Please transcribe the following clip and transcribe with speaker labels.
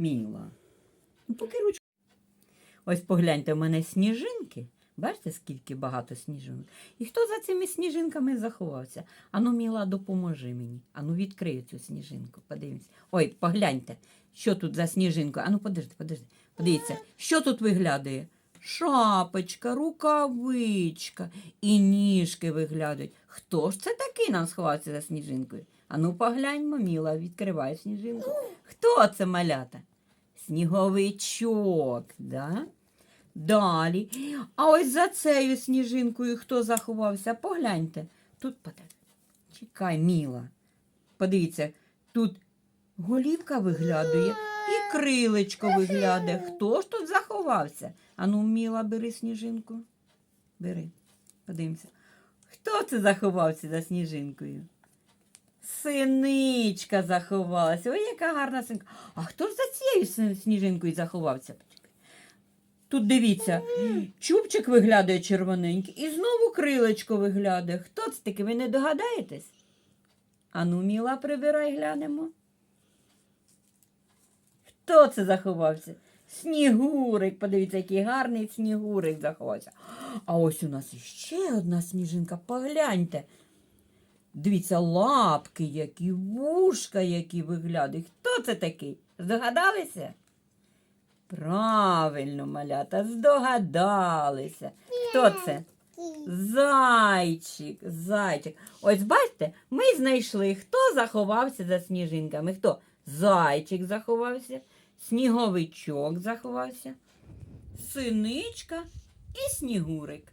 Speaker 1: Міла. Ну, поки ручку. Ось погляньте, у мене сніжинки. Бачите, скільки багато сніжинок. І хто за цими сніжинками заховався? Ану, Міла, допоможи мені. Ану, відкрию цю сніжинку. Подивимось. Ой, погляньте, що тут за сніжинка. Ану, подожди, подожди. Подивіться, що тут виглядає? Шапочка, рукавичка і ніжки виглядають. Хто ж це такий нам сховався за сніжинкою? Ану, погляньмо, Міла, відкривай сніжинку. Хто це малята? Сніговичок, да? Далі. А ось за цією сніжинкою хто заховався? Погляньте. Тут подай. Чекай, Міла. Подивіться, тут голівка виглядає і крилечко виглядає. Хто ж тут заховався? Ану, Міла, бери сніжинку. Бери. Подивимося. Хто це заховався за сніжинкою? Синичка заховалася. Ой, яка гарна синка. А хто ж за цією сніжинкою заховався? Тут дивіться, чубчик виглядає червоненький і знову крилечко виглядає. Хто це таке? Ви не догадаєтесь? Ану, міла, прибирай, глянемо. Хто це заховався? Снігурик, подивіться, який гарний снігурик заховався. А ось у нас іще одна сніжинка. Погляньте. Дивіться, лапки які, вушка які виглядають. Хто це такий? Здогадалися? Правильно, малята, здогадалися. Хто це? Зайчик, зайчик. Ось бачите, ми знайшли, хто заховався за сніжинками. Хто? Зайчик заховався, сніговичок заховався, синичка і снігурик.